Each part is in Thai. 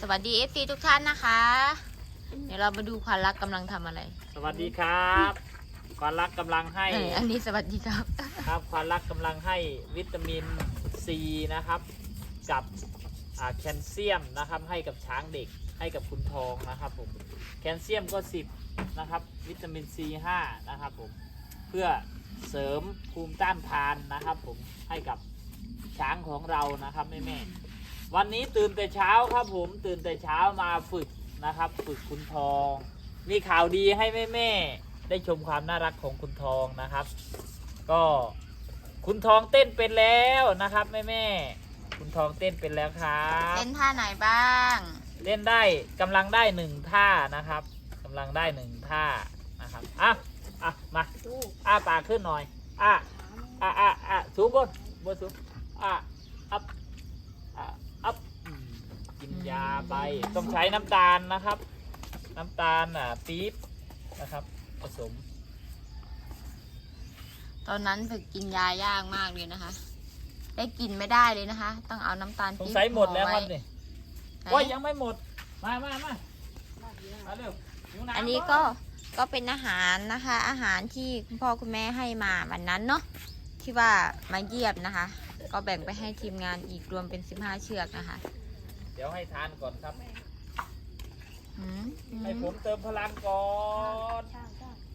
สวัสดีเอฟซีทุกท่านนะคะ เดี๋ยวเรามาดูความรักกำลังทำอะไร สวัสดีครับ ความรักกำลังให้ เอออันนี้สวัสดีครับ ครับความรักกำลังให้วิตามินซีนะครับ กับอ่าแคลเซียมนะครับ ให้กับช้างเด็กให้กับคุณทองนะครับผมแคลเซียมก็ 10 นะครับ วิตามินซี5นะครับผมเพื่อเสริมภูมิต้านทานนะครับ ผมให้กับช้างของเรานะครับแม่แม่ๆวันนี้ตื่นแต่เช้าครับผมตื่นแต่เช้ามาฝึกนะครับ ฝึกคุณทอง มีข่าวดีให้แม่แม่ๆ ได้ชมความน่ารักของคุณทองนะครับ ก็คุณทองเต้นเป็นแล้วนะครับแม่แม่ๆคุณทองเต้นเป็นแล้วครับเล่นท่าไหนบ้างเล่นได้กำลังได้หนึ่งท่านะครับกำลังได้หนึ่งท่านะครับอะอะมาอ้าปากขึ้นหน่อยอะอะอะอะสูงบนบนสูงอะอัพอะอัพอืมกินยาไปต้องใช้น้ำตาลนะครับ น้ำตาลอะปี๊บนะครับ ผสม ตอนนั้นฝึกกินยายากมากเลยนะคะ ได้กินไม่ได้เลยนะคะ ต้องเอาน้ำตาลสงปี๊บสัยหมดแล้วครับห่อไนี่ไหนว่ายังไม่หมด มามามามาเร็วหิวำอันนี้ก็ ก็เป็นอาหารนะคะ อาหารที่คุณพ่อคุณแม่ให้มาวันนั้นเนาะ ที่ว่ามาเยียบนะคะ ก็แบ่งไปให้ทีมงานอีกรวมเป็น 15 เชือกนะคะเดี๋ยวให้ทานก่อนครับ อืมอืมให้ผมเติมพลังก่อน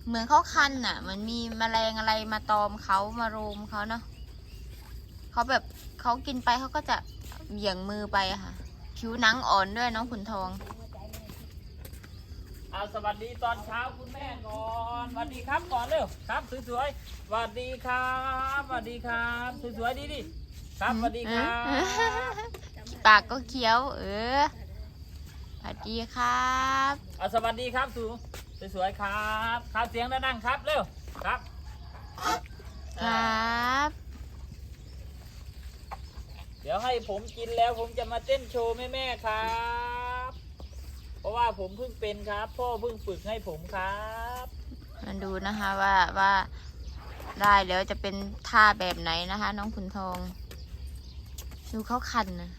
เหมือนเขาคันน่ะ มันมีแมลงอะไรมาตอมเขามารุมเขาเนาะเขาแบบเขากินไปเขาก็จะเบี่ยงมือไปอะค่ะ ผิวหนังอ่อนด้วยน้องขุนทอง เอาสวัสดีตอนเช้าคุณแม่ก่อนสวัสดีครับก่อนเร็วครับสวยๆสวัสดีครับสวัสดีครับสวยๆดีดิครับสวัสดีครับปากก็เคี้ยว เออสวัสดีครับ เอาสวัสดีครับสู สวยๆครับครับเสียงดังๆครับเร็วครับครับ เดี๋ยวให้ผมกินแล้วผมจะมาเต้นโชว์แม่ๆครับ เพราะว่าผมเพิ่งเป็นครับ พ่อเพิ่งฝึกให้ผมครับมาดูนะคะว่าว่าได้แล้วจะเป็นท่าแบบไหนนะคะ น้องขุนทองดูเขาคันนะ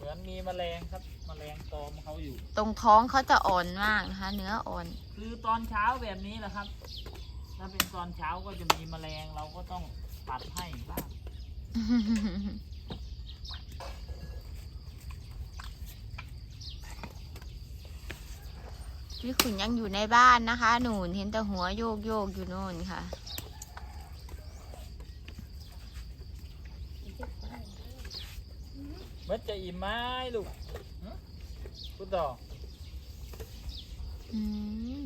เหมือนมีแมลงครับ แมลงตอมเขาอยู่ ตรงท้องเขาจะอ่อนมากนะคะ เนื้ออ่อนคือตอนเช้าแบบนี้แหละครับ ถ้าเป็นตอนเช้าก็จะมีแมลงเราก็ต้องปัดให้บ้างพี่ขุนยังอยู่ในบ้านนะคะ หนูเห็นแต่หัวโยกโยกอยู่โน่นค่ะ มื่อจะอิ่มไหมลูกหึคุณต่ออืม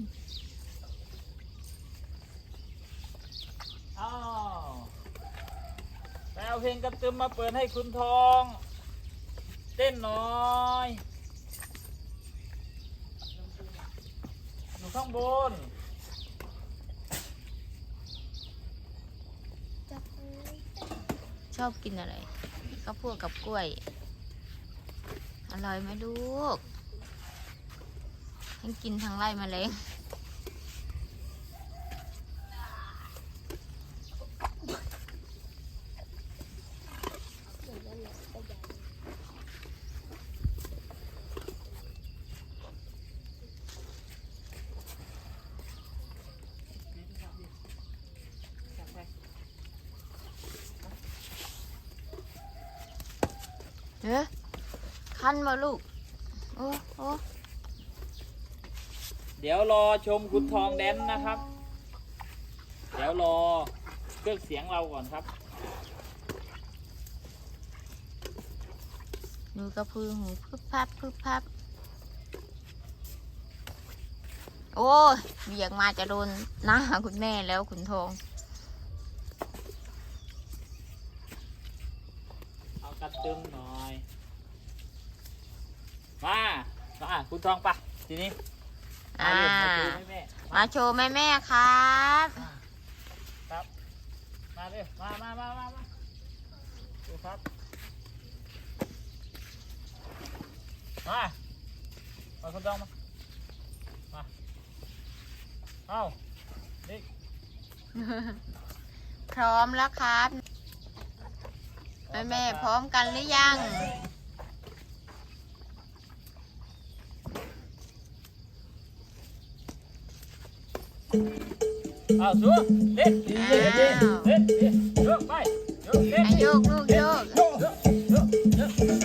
อ้าวไปเอาเพลงกระตึมมาเปิดให้คุณทอง เต้นหน่อยอยู่ข้างบน ชอบกินอะไรข้าวโพดกับกล้วย อร่อยไหมลูกทั้งกินทั้งไล่มาเลยเอ๊ะ คันมาลูก โอ้โอ้เดี๋ยวรอชมคุณทองแดนนะครับ เดี๋ยวรอเครื่องเสียงเราก่อนครับดูกระพือหูพึบพับพึบพับ โอ้ยเบียงมาจะโดนหน้าคุณแม่แล้วขุนทองเอากระตึมหน่อย มามาคุณทองปะทีนี้อ่ามาเร็วมาดูแม่มาโชว์แม่แม่ๆครับ ครับ มาเร็วมามามามามาดูครับ มา มาคุณดองมา มา เอานี่พร้อมแล้วครับ แม่แม่ๆพร้อมกันหรือยัง เอาสูเด็ดเด็ดเด็ดเด็ดเด็ดยกไปยกเด็ดอะโยกลูกโยกยกยกยกยกยกเ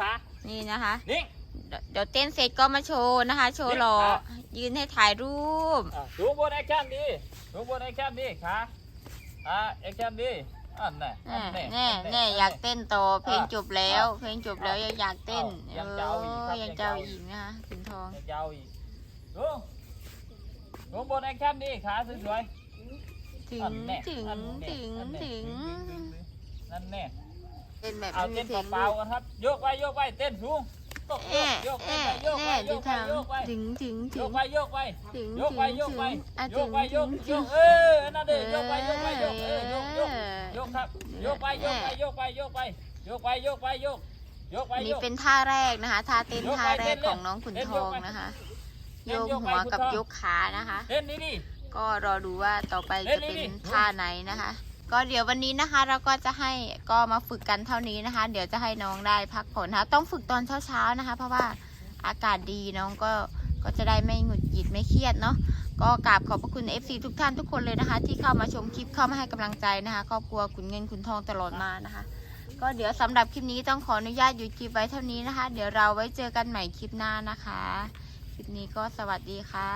สูงขานี่นะคะนิ่งเดี๋ยวเดี๋ยวเต้นเสร็จก็มาโชว์นะคะ โชว์หล่อครับยืนให้ถ่ายรูปอะสูงบนแอคชั่นดีสูงบนแอคชั่นดีขาอะแอคชั่นดีอันแน่แน่อันแน่แน่อยากเต้นต่อเพลงจบแล้ว เพลงจบแล้วยังอยากเต้นเอายังจะเอาอีกครับยังจะเอาอีกนะคะขุนทองยาวอีกสูงสูงบนแอคชั่นดีขาสวยๆถึงอันแน่ถึงอันแน่ถึงอันแน่ถึงนั่นแน่ เต้นแบบเอาไม่มีเต้นเพลงเปล่าๆกันครับ โยกไปโยกไปเต้นสูงโยกแอะโยกแอะโยกไปแอะโยดูกไปทโยกไปำถึงถึงโยถึกงไปโยกไปถึงโยกถึไปงโยกไปถึงอะโยถึกงไปโยกถึงโยกเออนั่นเองโยกไปโยกไปโยกเออโยกโยกโยกครับโยกไปโยกไปโยกไปโยกไปโยกไปโยกไปโยกโยกไปอันโยนี้กเป็นท่าแรกนะคะ ท่าเต้นยกไปท่าแรกเต้นเล่นของน้องขุนเต้นทยอกงไปนะคะเต้โยนกยกไปหัวกับขุนทองยกขานะคะ เต้นนี่ดิ ก็รอดูว่าต่อไปเล่จะนนี่เป็นดิท่าไหนนะคะ ก็เดี๋ยววันนี้นะคะเราก็จะให้ก็มาฝึกกันเท่านี้นะคะ เดี๋ยวจะให้น้องได้พักผ่อนนะคะต้องฝึกตอนเช้าๆนะคะ เพราะว่าอากาศดีน้องก็ก็จะได้ไม่หงุดหงิดไม่เครียดเนาะก็กราบขอบพระคุณ FC ทุกท่านทุกคนเลยนะคะ ที่เข้ามาชมคลิปเข้ามาให้กำลังใจนะคะครอบครัวขุนเงินขุนทองตลอดมานะคะ ก็เดี๋ยวสำหรับคลิปนี้ต้องขออนุญาตหยุดคลิปไว้เท่านี้นะคะ เดี๋ยวเราไว้เจอกันใหม่คลิปหน้านะคะ คลิปนี้ก็สวัสดีค่ะ